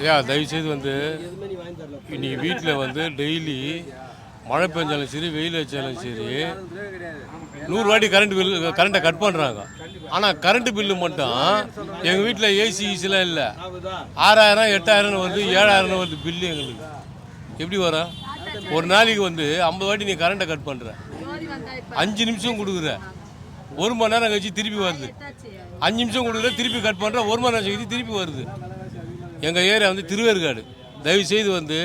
ஐயா தயவுசெய்து வந்து இன்னைக்கு வீட்டில் வந்து டெய்லி மழை பெஞ்சாலும் சரி வெயில் வச்சாலும் சரி நூறு வாட்டி கரண்ட் பில்லு கரண்ட்டை கட் பண்ணுறாங்க ஆனால் கரண்ட் பில்லு மட்டும் எங்கள் வீட்டில் ஏசி ஈசிலாம் இல்லை. ஆறாயிரம் எட்டாயிரம்னு வருது ஏழாயிரம்னு வருது பில்லு எங்களுக்கு. எப்படி வரும் ஒரு நாளைக்கு வந்து ஐம்பது வாட்டி நீ கரண்ட்டை கட் பண்ணுற அஞ்சு நிமிஷம் கொடுக்குற. ஒரு மணி நேரம் கழிச்சு திருப்பி வருது. அஞ்சு நிமிஷம் கொடுக்குற திருப்பி கட் பண்ணுற ஒரு மணி நேரம் கழிச்சு திருப்பி வருது. எங்கள் ஏரியா வந்து திருவேற்காடு. தயவுசெய்து வந்து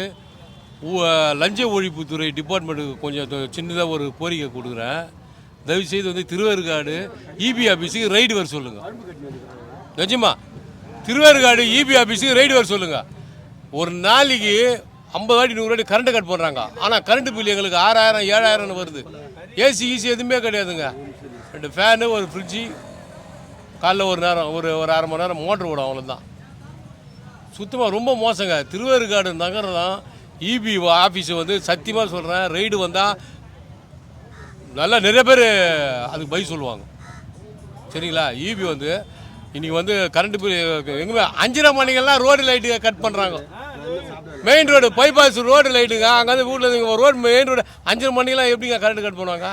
லஞ்ச ஒழிப்புத்துறை டிபார்ட்மெண்ட்டுக்கு கொஞ்சம் சின்னதாக ஒரு கோரிக்கை கொடுக்குறேன். தயவுசெய்து வந்து திருவேற்காடு இபி ஆஃபீஸுக்கு ரைடு வர சொல்லுங்கள் நிஜமா? திருவேற்காடு இபி ஆஃபீஸுக்கு ரைடு வர சொல்லுங்கள் ஒரு நாளைக்கு ஐம்பது வாட்டி நூறு வாட்டி கரண்ட்டு கட் பண்ணுறாங்க ஆனால் கரண்ட் பில் எங்களுக்கு ஆறாயிரம் ஏழாயிரம்னு வருது. ஏசி ஈசி எதுவுமே கிடையாதுங்க. ரெண்டு ஃபேனு ஒரு ஃப்ரிட்ஜு காலைல ஒரு நேரம் ஒரு ஒரு அரை மணி நேரம் மோட்ரு ஓடும் அவ்வளோதான் சுத்தமாக ரொம்ப மோசங்க. திருவேற்காடு நகரம் தான் இபி ஆஃபீஸு வந்து சத்தியமாக சொல்கிறேன் ரைடு வந்தால் நல்லா நிறைய பேர் அதுக்கு பை சொல்லுவாங்க. சரிங்களா? இபி வந்து இன்றைக்கி வந்து கரண்ட் பில் எங்கே அஞ்சரை மணிக்கெல்லாம் ரோடு லைட்டு கட் பண்ணுறாங்க மெயின் ரோடு பைபாஸ் ரோடு லைட்டுங்க அங்கே வந்து வீட்டில் ரோடு மெயின் ரோடு அஞ்சரை மணிக்கெல்லாம் எப்படிங்க கரண்ட் கட் பண்ணுவாங்க?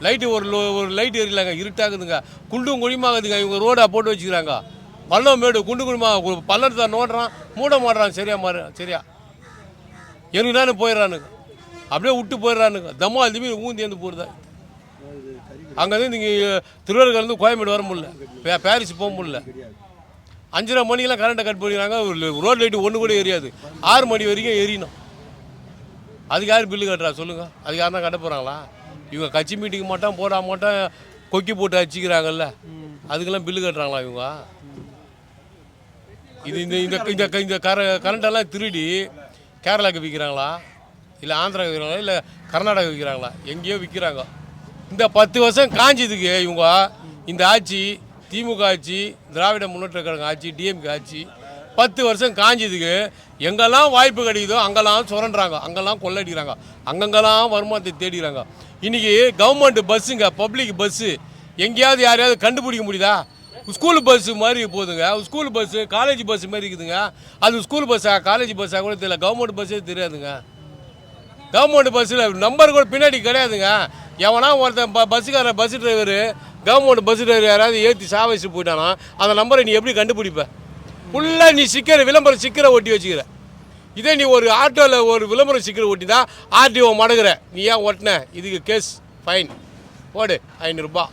லைட்டு ஒரு லோ- ஒரு லைட்டு எரியலாங்க இருட்டாகுதுங்க. குண்டும் குழிமாகுதுங்க இவங்க ரோடை போட்டு வச்சுக்கிறாங்க. பள்ளம் மேடு குண்டு குழிமா பள்ளத்தை நோடுறான் மூட மாடுறான் சரியா மாறு சரியா. எனக்கு தானே போயிடுறானுங்க. அப்படியே விட்டு போயிடுறானுங்க. தம்மா திரும்பி ஊந்தி வந்து போடுதா? அங்கேருந்து நீங்கள் திருவள்ளுவர்லேருந்து கோயம்பேடு வர முடியல. பே- பாரிஸ் போக முடியல. அஞ்சரை மணிக்கெல்லாம் கரண்ட்டை கட் பண்ணிக்கிறாங்க ரோட் லைட்டு ஒன்று கூட எரியாது. ஆறு மணி வரைக்கும் எரியணும். அதுக்கு யார் பில்லு கட்டுறா? சொல்லுங்கள் அதுக்கு யாருன்னா கட்ட போகிறாங்களா இவங்க கட்சி மீட்டிங் மட்டும் போடா மட்டும் கொக்கி போட்டு அடிச்சிக்கிறாங்கல்ல. அதுக்கெல்லாம் பில்லு கட்டுறாங்களா இவங்க? இது இந்த இந்த இந்த இந்த கர கரண்டெல்லாம் திருடி கேரளாவுக்கு விற்கிறாங்களா? இல்லை ஆந்திரா விற்கிறாங்களா? இல்லை கர்நாடகா விற்கிறாங்களா? எங்கேயோ விற்கிறாங்க. இந்த பத்து வருஷம் காஞ்சதுக்கு இவங்க இந்த ஆட்சி திமுக ஆட்சி திராவிட முன்னேற்ற கழகம் ஆட்சி டிஎம்கே ஆட்சி பத்து வருஷம் காஞ்சதுக்கு எங்கெல்லாம் வாய்ப்பு கிடைக்குதோ அங்கெல்லாம் சுரண்டுறாங்க. அங்கெல்லாம் கொள்ளடிக்கிறாங்க. அங்கங்கெல்லாம் வருமானத்தை தேடிக்கிறாங்க. இன்றைக்கி கவர்மெண்ட் பஸ்ஸுங்க பப்ளிக் பஸ்ஸு எங்கேயாவது யாரையாவது கண்டுபிடிக்க முடியுதா? ஸ்கூல் பஸ் மாதிரி போகுதுங்க. ஸ்கூல் பஸ்ஸு காலேஜ் பஸ் மாதிரி இருக்குதுங்க. அது ஸ்கூல் பஸ்ஸா காலேஜ் பஸ்ஸா கூட தெரியல. கவர்மெண்ட் பஸ்ஸே தெரியாதுங்க. கவர்மெண்ட் பஸ்ஸில் நம்பர் கூட பின்னாடி கிடையாதுங்க. எவனா ஒருத்தன் ப பஸ்ஸுக்கார bus driver government bus driver யாராவது ஏற்றி சாவச்சு போயிட்டானா அந்த நம்பரை நீ எப்படி கண்டுபிடிப்ப? ஃபுல்லாக நீ சிக்கிற விளம்பரம் சிக்கரை ஒட்டி வச்சுக்கிற. இதே நீ ஒரு ஆட்டோவில் ஒரு விளம்பரம் சிக்கரை ஒட்டி தான் ஆர்டிஓ மடங்குற. நீ ஏன் ஒட்டின? இதுக்கு கேஸ் ஃபைன் போடு ஐநூறுரூபா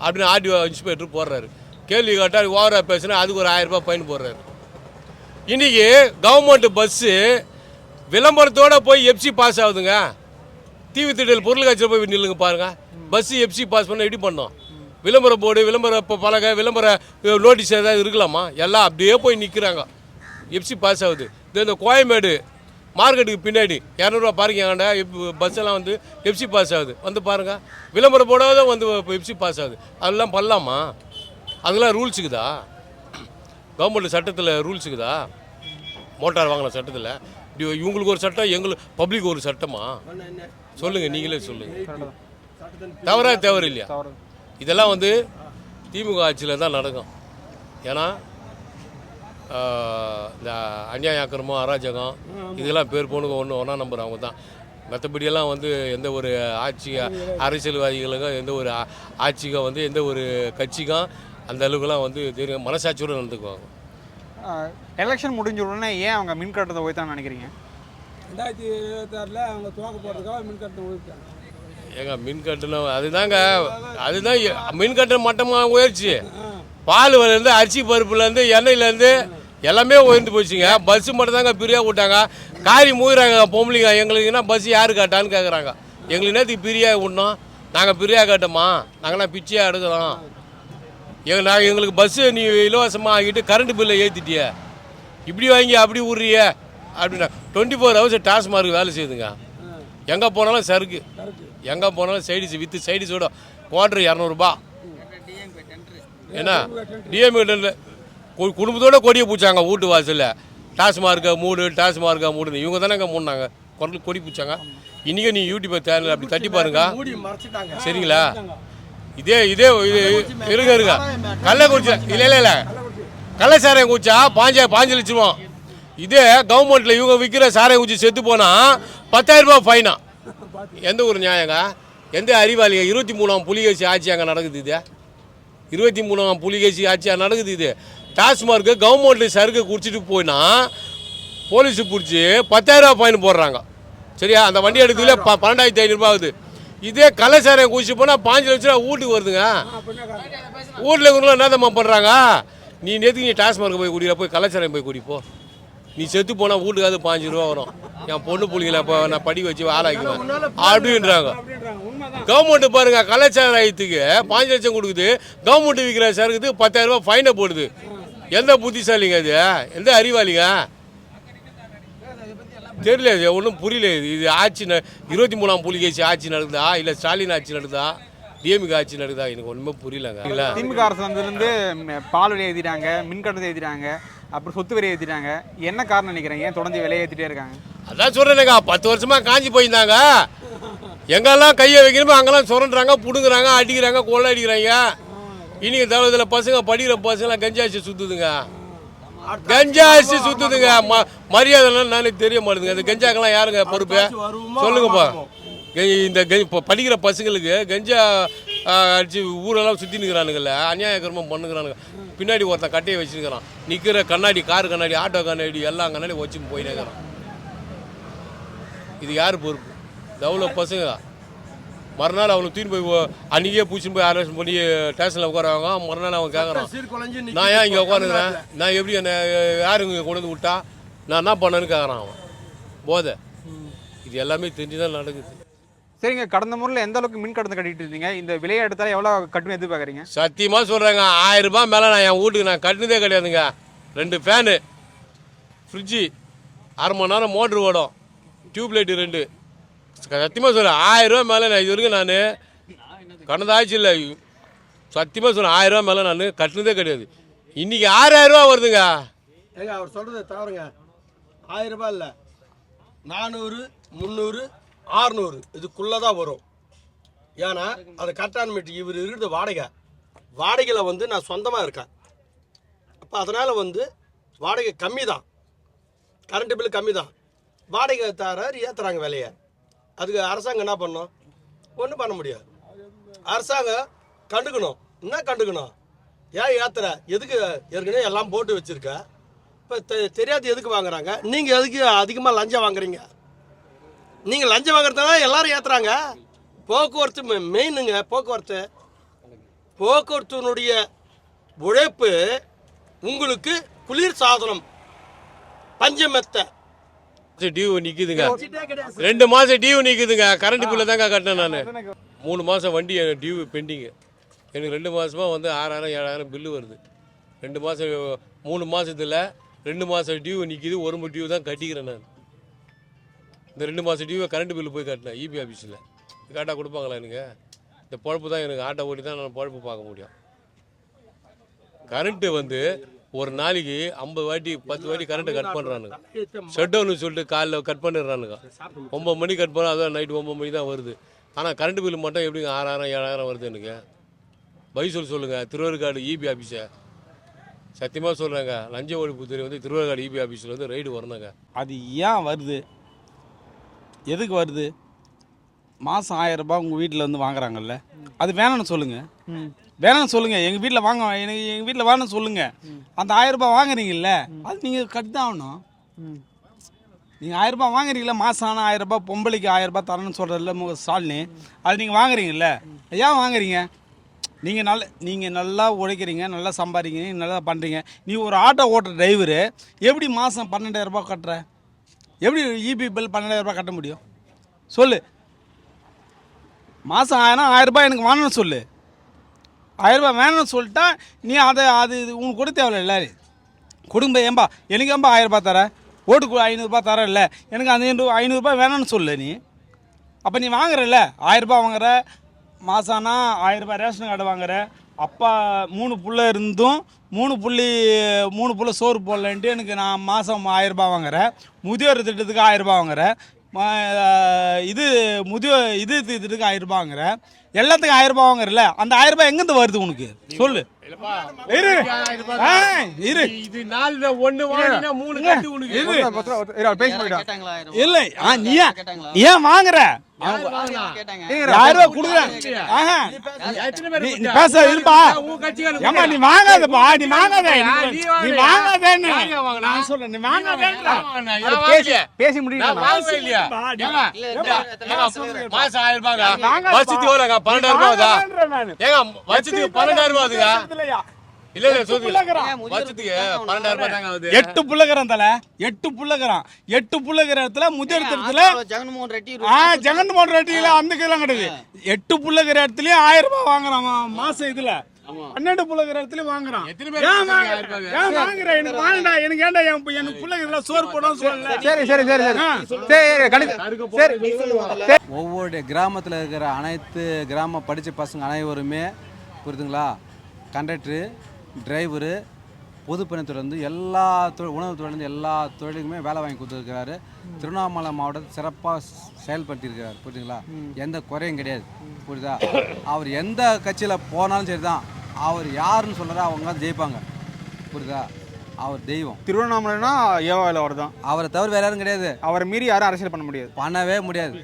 அப்படின்னு ஆர்டிஓ இன்ஸ்பெக்டர் போடுறாரு. கேள்வி கேட்டால் ஓவராக பேசினா அதுக்கு ஒரு ஆயிரம் ரூபாய் ஃபைன் போடுறாரு. இன்னைக்கு கவர்மெண்ட் பஸ்ஸு விளம்பரத்தோடு போய் எஃப்சி பாஸ் ஆகுதுங்க. தீவு திடல் பொருள் காட்சியில் போய் நில்லுங்க பாருங்கள் பஸ்ஸு எஃப்சி பாஸ் பண்ண எப்படி பண்ணோம். விளம்பர போர்டு விளம்பர இப்போ பலகை விளம்பர நோட்டீஸ் ஏதாவது இருக்கலாமா? எல்லாம் அப்படியே போய் நிற்கிறாங்க எஃப்சி பாஸ் ஆகுது. இந்த கோயம்பேடு மார்க்கெட்டுக்கு பின்னாடி இரநூறுவா பாருங்க ஆண்டா பஸ் எல்லாம் வந்து எஃப்சி பாஸ் ஆகுது. வந்து பாருங்க. விளம்பர போடாத வந்து எஃப்சி பாஸ் ஆகுது. அதெல்லாம் பண்ணலாமா? அதெல்லாம் ரூல்ஸுக்குதா கவர்மெண்ட் சட்டத்தில் ரூல்ஸுக்குதா மோட்டார் வாங்கின சட்டத்தில்? இவங்களுக்கு ஒரு சட்டம் எங்களுக்கு பப்ளிக் ஒரு சட்டமா? சொல்லுங்கள் நீங்களே சொல்லுங்கள் தவறா தவறு இல்லையா? இதெல்லாம் வந்து திமுக ஆட்சியில் தான் நடக்கும். ஏன்னா இந்த அநியாய அக்கிரமம் அராஜகம் இதெல்லாம் பேர் போனுங்க ஒன்று ஒன்றா நம்பர் அவங்க தான். மற்றபடியெல்லாம் வந்து எந்த ஒரு ஆட்சி அரசியல்வாதிகளுக்கும் எந்த ஒரு ஆட்சிக்கும் வந்து எந்த ஒரு கட்சிக்கும் அந்த அளவுக்குலாம் வந்து தெரியும். மனசாட்சியோடு நடந்துக்குவாங்க. எலெக்ஷன் முடிஞ்ச உடனே ஏன் அவங்க மின் கட்டணத்தை உயர்த்தான்னு நினைக்கிறீங்க? ரெண்டாயிரத்தி இருபத்தாறில் அவங்க துவக்க போகிறதுக்காக மின் கட்டணம் ஏங்க மின் கட்டணம் அதுதாங்க அதுதான் மின் கட்டணம் மட்டமாக உயர்ச்சி? பால் விலையிலேருந்து அரிசி பருப்புலேருந்து எண்ணெயிலேருந்து எல்லாமே உயர்ந்து போச்சுங்க. பஸ்ஸு மட்டும் தாங்க ஃப்ரீயாக விட்டாங்க. காரி மூகிறாங்க பொம்பளைங்க. எங்களுக்குன்னா பஸ் யார் காட்டான்னு கேட்குறாங்க எங்களுக்கு நேற்றுக்கு ஃப்ரீயாக விடணும் நாங்கள் ஃப்ரீயாக காட்டோமா? நாங்களாம் பிச்சையாக எடுக்கிறோம். எங்க நான் எங்களுக்கு பஸ்ஸு நீ இலவசமாக ஆகிட்டு கரண்ட் பில்லை ஏற்றிட்டிய இப்படி வாங்கி அப்படி விட்றிய அப்படின்னா டுவெண்ட்டி ஃபோர் ஹவர்ஸ் டாஸ்மார்க் வேலை செய்யுதுங்க. எங்கே போனாலும் சருக்கு எங்கே போனாலும் சைடிஸ் வித்து சைடிஸோட குவார்டர் இரநூறுபா. என்ன? டிஎம்ஏ குடும்பத்தோட கொடியை பூச்சாங்க வீட்டு வாசலில். டாஸ்மார்க்கை மூடு டாஸ்மார்க்கை மூடுன்னு. இவங்க தானேங்க மூடினாங்க. குரல் கொடி பூச்சாங்க. இன்றைக்கி நீ யூடியூப்பை சேனல் அப்படி தட்டி பாருங்க. சரிங்களா? இதே இதே இது இருங்க இருங்க கள்ளக்குறிச்சி இல்லை இல்லை இல்லை. கள்ளச்சாராயம் குடிச்சா பாஞ்ச பாஞ்சு லட்சம் இதே கவர்மெண்ட்டில் இவங்க விற்கிற சாரை குடிச்சு செத்து போனால் பத்தாயிரம் ரூபாய் ஃபைனா எந்த ஒரு நியாயங்க? எந்த அறிவாளிங்க? இருபத்தி மூணாம் புலிகேசி ஆட்சி அங்கே நடக்குது இது. இருபத்தி மூணாம் புலிகேசி ஆட்சியாக நடக்குது இது. டாஸ்மார்க்கு கவர்மெண்ட்டு சருக்கு குடிச்சிட்டு போயினா போலீஸு பிடிச்சி பத்தாயிரரூபா ஃபைன் போடுறாங்க. சரியா? அந்த வண்டி எடுக்கிறதுல ப பன்னெண்டாயிரத்தி ஐநூறுபா ஆகுது. இதே கலாச்சாரம் குடிச்சு போனால் பாஞ்சு லட்ச ரூபா வீட்டுக்கு வருதுங்க. வீட்டில் இருக்கிறவங்க என்னதம்மா பண்ணுறாங்க நீ நேற்று நீ டாஸ்மார்க்கு போய் குடிக்கிற போய் கலாச்சாரம் போய் குடிப்போ நீ செத்து போனால் வீட்டுக்காவது பாஞ்சு ரூபா வரும். என் பொண்ணு பிள்ளைங்கள இப்போ நான் படிக்க வச்சு ஆளாக்குவேன் அப்படின்றாங்க. கவர்மெண்ட் பாருங்க கலாச்சாரத்துக்கு பாஞ்சு லட்சம் கொடுக்குது. கவர்மெண்ட் விற்கிற சாருக்கு பத்தாயிரம் ரூபாய் ஃபைனை போடுது. எந்த புத்திசாலிங்க அது? எந்த அறிவாளிங்க? தெரியல இது ஒன்றும் புரியல. இது இது ஆட்சி ந- இருபத்தி மூணாம் புலிகேசி ஆட்சி நடக்குதா? இல்லை ஸ்டாலின் ஆட்சி நடக்குதா? டிஎம்கே ஆட்சி நடக்குதா? எனக்கு ஒன்றுமே புரியலங்க. திமுக அரசு வந்ததுலேருந்து ம், பால் விலை ஏற்றிட்டாங்க மின்கட்டணத்தை ஏற்றிட்டாங்க அப்புறம் சொத்து வரி ஏற்றிட்டாங்க என்ன காரணம் நினைக்கிறீங்க? ஏன் தொடர்ந்து விலையை ஏற்றிட்டே இருக்காங்க? அதான் சொல்கிறேனுங்க பத்து வருஷமா காஞ்சி போயிருந்தாங்க. எங்கெல்லாம் கையை வைக்கணுமோ அங்கெல்லாம் சுரண்டுறாங்க பிடுங்குறாங்க அடிக்கிறாங்க கொள்ளை அடிக்கிறாங்க. இன்னைக்கு தளத்தில் பசங்க படிக்கிற பசங்களாம் கஞ்சாசி சுற்றுதுங்க கஞ்சாசி சுற்றுதுங்க ம மரியாதைலாம் நானே தெரிய மாட்டேங்குது. அந்த கஞ்சாக்கெல்லாம் யாருங்க பொறுப்பு? சொல்லுங்கப்பா. இந்த படிக்கிற பசங்களுக்கு கஞ்சா அடிச்சு ஊரெல்லாம் சுற்றி நிற்கிறானுங்கல்ல அநியாயகரமாக பண்ணுங்கிறானுங்க பின்னாடி ஒருத்தன் கட்டையை வச்சுருக்கிறான். நிற்கிற கண்ணாடி கார் கண்ணாடி ஆட்டோ கண்ணாடி எல்லா கண்ணாடி வச்சுன்னு போயினேங்கிறான். இது யார் பொறுப்பு? தவள பசங்க மறுநாள் அவனுக்கு தூக்கி போய் அன்னைக்கே பூச்சின்னு போய் ஆலோசனை பண்ணி ஸ்டேஷனில் உட்காருவாங்க. மறுநாள் அவன் கேட்குறான் நான் ஏன் இங்கே உட்காந்துக்கிறேன்? நான் எப்படி என்ன யார் இங்கே கொண்டு வந்து விட்டா? நான் என்ன பண்ணேன்னு கேட்குறான் அவன். போதை. இது எல்லாமே தெரிஞ்சு தான் நடக்குது. சரிங்க கடந்த முறையில் எந்த அளவுக்கு மின் கட்டணத்தை கட்டிட்டு இருந்தீங்க? இந்த விலையை எடுத்தாலும் எவ்வளோ கட்டணம் எதிர்பார்க்குறீங்க? சத்தியமாக சொல்கிறேங்க ஆயிரம் ரூபாய் மேலே நான் என் வீட்டுக்கு நான் கட்டினதே கிடையாதுங்க. ரெண்டு ஃபேனு ஃப்ரிட்ஜு அரை மணி நேரம் மோட்ரு ஓடும். டியூப் லைட்டு ரெண்டு. சத்தியமாக சொல்கிறேன் ஆயிரம் மேலே நான் இது வரைக்கும் நான் கடந்த ஆட்சி இல்லை சத்தியமாக சொல்கிறேன் ஆயிரரூவா மேலே நான் கட்டினதே கிடையாது. இன்றைக்கி ஆறாயிரம் ரூபா வருதுங்க. ஏங்க அவர் சொல்கிறது தவறுங்க. ஆயிரரூபா இல்லை. நானூறு முந்நூறு ஆறுநூறு. இதுக்குள்ளே தான் வரும். ஏன்னா அது கரெக்டான மீட்டு இவர் இருக்கிறது வாடகை. வாடகையில் வந்து நான் சொந்தமாக இருக்கேன். அப்போ அதனால் வந்து வாடகை கம்மி தான் கரண்ட் பில்லு கம்மி தான் வாடகை தர ஏற்றுறாங்க விலையை. அதுக்கு அரசாங்கம் என்ன பண்ணும்? ஒன்றும் பண்ண முடியாது. அரசாங்கம் கண்டுக்கணும். என்ன கண்டுக்கணும்? ஏன் ஏத்துற? எதுக்கு ஏற்கனவே எல்லாம் போட்டு வச்சிருக்க? இப்போ தெரியாது எதுக்கு வாங்குறாங்க? நீங்கள் எதுக்கு அதிகமாக லஞ்சம் வாங்குறீங்க? நீங்கள் லஞ்சம் வாங்குறதுனால எல்லாரும் ஏற்றுறாங்க போக்குவரத்து மெ- மெயினுங்க போக்குவரத்து. போக்குவரத்தினுடைய உழைப்பு உங்களுக்கு குளிர் சாதனம் பஞ்சமெத்தை. டியூ நிற்குதுங்க ரெண்டு மாதம் டியூ நிற்குதுங்க கரண்ட் பில்லு தாங்க கட்டினேன் நான். மூணு மாதம் வண்டி டியூ பெண்டிங்கு எனக்கு ரெண்டு மாதமாக வந்து ஆறாயிரம் ஏழாயிரம் பில்லு வருது. ரெண்டு மாதம் மூணு மாதத்தில் ரெண்டு மாதம் டியூ நிற்கிது ஒரு மணி டியூ தான் கட்டிக்கிறேன் நான். இந்த ரெண்டு மாதம் டியூவை கரண்ட் பில்லு போய் கட்டினேன் இபி ஆஃபீஸில் கரெக்டாக கொடுப்பாங்களா எனக்கு? இந்த பொழப்பு தான் எனக்கு ஆட்டோ ஓட்டி தான் நான் பொழப்பு பார்க்க முடியும். கரண்ட்டு வந்து ஒரு நாளைக்கு ஐம்பது வாட்டி பத்து வாட்டி கரண்ட்டை கட் பண்ணுறானுங்க ஷட் டவுன்னு சொல்லிட்டு காலைல கட் பண்ணிடுறானுங்க. ஒம்பது மணி கட் பண்ணால் அதான் நைட்டு ஒம்பது மணி தான் வருது. ஆனால் கரண்ட் பில் மட்டும் எப்படிங்க ஆறாயிரம் ஏழாயிரம் வருது எனக்கு? பைசூல் சொல்லுங்கள் திருவருக்காடு இபி ஆஃபீஸை சத்தியமாக சொல்கிறேங்க லஞ்ச ஒழிப்புத்துறை வந்து திருவருக்காடு இபி ஆஃபீஸில் வந்து ரைடு வரணுங்க. அது ஏன் வருது? எதுக்கு வருது? மாதம் ஆயிரம் ரூபாய் உங்கள் வீட்டில் வந்து வாங்குறாங்கல்ல? அது வேணும்னு சொல்லுங்கள் வேணும்னு சொல்லுங்கள் எங்கள் வீட்டில் வாங்க எனக்கு எங்கள் வீட்டில் வேணும்னு சொல்லுங்கள் அந்த ஆயிரம் ரூபாய் வாங்குறீங்கல்ல அது நீங்கள் கட்டி தான் ஆகணும். நீங்கள் ஆயிரம் ரூபாய் வாங்குறீங்களா மாதம் ஆனால் ஆயிரம் ரூபாய் பொம்பளைக்கு ஆயிரம் ரூபாய் தரணும்னு சொல்கிறதில்ல முக ஸ்டாலினி. அது நீங்கள் வாங்குறீங்கல்ல? ஏன் வாங்குறீங்க? நீங்கள் நல்ல நீங்கள் நல்லா உழைக்கிறீங்க நல்லா சம்பாதிக்கிறீங்க நல்லா பண்ணுறீங்க நீ ஒரு ஆட்டோ ஓட்டுற டிரைவரு எப்படி மாதம் பன்னெண்டாயிரரூபா கட்டுற? எப்படி இபி பில் பன்னெண்டாயிரரூபா கட்ட முடியும்? சொல்லு. மாதம் ஆயிரம் ஆயிரரூபா எனக்கு வேணும்னு சொல்லு. ஆயிரரூபா வேணும்னு சொல்லிட்டா நீ அதை அது இது உனக்கு கூட தேவையில்ல கொடுங்க ஏன்பா எனக்கு ஏன்பா ஆயிரரூபா தரேன் தர? ஓட்டுக்கு ஐநூறுரூபா தர இல்லை. எனக்கு அந்த ஐநூறுரூபா வேணும்னு சொல்லு நீ. அப்போ நீ வாங்குறல்ல ஆயிரரூபா வாங்குற மாதம் ஆனால் ஆயிரரூபா ரேஷன் கார்டு வாங்குற. அப்பா மூணு புள்ள இருந்தும் மூணு புள்ளி மூணு புள்ள சோறு போடலன்ட்டு எனக்கு நான் மாதம் ஆயிரம் ரூபாய் வாங்குறேன் முதியோர் திட்டத்துக்கு ஆயிரரூபா வாங்குறேன் இது முதியோர் இது இதுக்கு ஆயிரம் ரூபாய் எல்லாத்துக்கும் ஆயிரம் ரூபாய் அந்த ஆயிரம் ரூபாய் எங்கேருந்து வருது உனக்கு? சொல்லு. இல்லை நீ ஏன் வாங்குற? யாரோ குடுக்குற? ஆஹா. எத்தனை பேர் நீ நீ பேச இருப்பா. ஏமா நீ வாங்காதப்பா நீ வாங்காத நீ? வாங்காதேன்னு? நான் சொல்றேன் நீ பேசி வாங்கவே இல்லையா? மாசம் ஆயிரம் ரூபாங்க. வருஷத்துக்கு எவ்வளோங்க? பன்னெண்டாயிரம் ரூபாய். ஏங்க, வருஷத்துக்கு பன்னெண்டாயிரம் ரூபாய். இல்லையா? எட்டு புள்ளகரம் தல எட்டு புள்ளகரம். எட்டு புள்ளகர இடத்துல இடத்துல ஜெகன்மோகன் ரெட்டி ஜெகன்மோகன் ரெட்டியில அந்த இதெல்லாம் கிடையாது. எட்டு புள்ளகர ஆயிரம் ரூபாய் வாங்குறான் மாசம் இதுல. பன்னெண்டு புள்ளகர் இடத்துல வாங்குறான். ஏன் வாங்குற? எனக்கு வாங்கடா எனக்கு ஏன்டா என் எனக்கு புள்ளகர்ல சோறு போடும் சரி சரி சரி சரி. ஒவ்வொரு கிராமத்தில் இருக்கிற அனைத்து கிராம படிச்ச பசங்க அனைவருமே புரியுதுங்களா? கண்டக்டரு டிரைவரு பொதுப்பணித்துறையிலேருந்து எல்லா தொழில் உணவுத்துறையிலேருந்து எல்லா தொழிலுக்குமே வேலை வாங்கி கொடுத்துருக்கிறாரு. திருவண்ணாமலை மாவட்டத்தை சிறப்பாக செயல்படுத்தியிருக்கிறார். புரியுதுங்களா? எந்த குறையும் கிடையாது. புரியுதா? அவர் எந்த கட்சியில் போனாலும் சரி தான் அவர் யாருன்னு சொல்கிறாரோ அவங்க தான் ஜெயிப்பாங்க. புரியுதா? அவர் தெய்வம். திருவண்ணாமலைனா ஏவாவில் அவர் தான் அவரை தவிர வேற யாரும் கிடையாது. அவரை மீறி யாரும் அரசியல் பண்ண முடியாது. பண்ணவே முடியாது.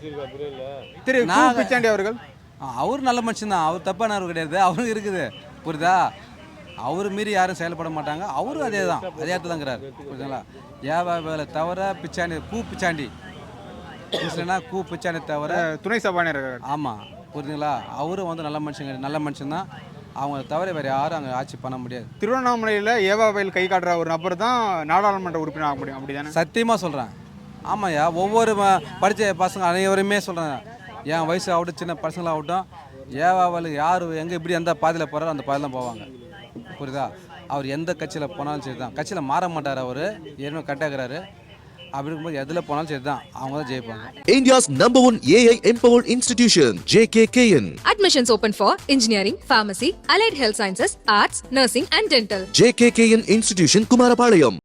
திரு பிச்சாண்டி அவர்கள். அவர் நல்ல மனுஷன் தான் அவர் தப்பானவர் கிடையாது. அவரும் இருக்குது. புரியுதா? அவர் மீறி யாரும் செயல்பட மாட்டாங்க. அவரும் அதே தான். அதே இடத்துல தாங்கிறார் புரியுதுங்களா? ஏவா வேலை தவிர பிச்சாண்டி கூ பிச்சாண்டி. இல்லைன்னா கூ பிச்சாண்டி தவிர துணை சபாநாயகர். ஆமாம் புரியுதுங்களா? அவரும் வந்து நல்ல மனுஷங்க நல்ல மனுஷன் தான். அவங்க தவிர வேறு யாரும் அங்கே ஆட்சி பண்ண முடியாது. திருவண்ணாமலையில் ஏவாவில் கை காட்டுற ஒரு நபர் தான் நாடாளுமன்ற உறுப்பினர் ஆக முடியும். அப்படிதானே? சத்தியமாக சொல்கிறேன் ஆமாய்யா ஒவ்வொரு படித்த பசங்க அனைவருமே சொல்கிறேன் என் வயசு ஆகட்டும் சின்ன பசங்களாகட்டும் ஏவாவில் யார் எங்கே எப்படி எந்த பாதையில் போகிறாரோ அந்த பாதையில் தான் போவாங்க புரியுதா அவர் எந்த கட்சியில் போனாலும் சரி தான் கட்சியில் மாற மாட்டார் அவர் ஏற்கனவே கட்டாகிறாரு அப்படி இருக்கும்போது எதில் போனாலும் சரி தான் அவங்க தான் ஜெயிப்பாங்க India's number one AI empowered institution, JKKN. Admissions open for engineering, pharmacy, allied health sciences, arts, nursing, and dental. JKKN Institution, Kumarapalayam.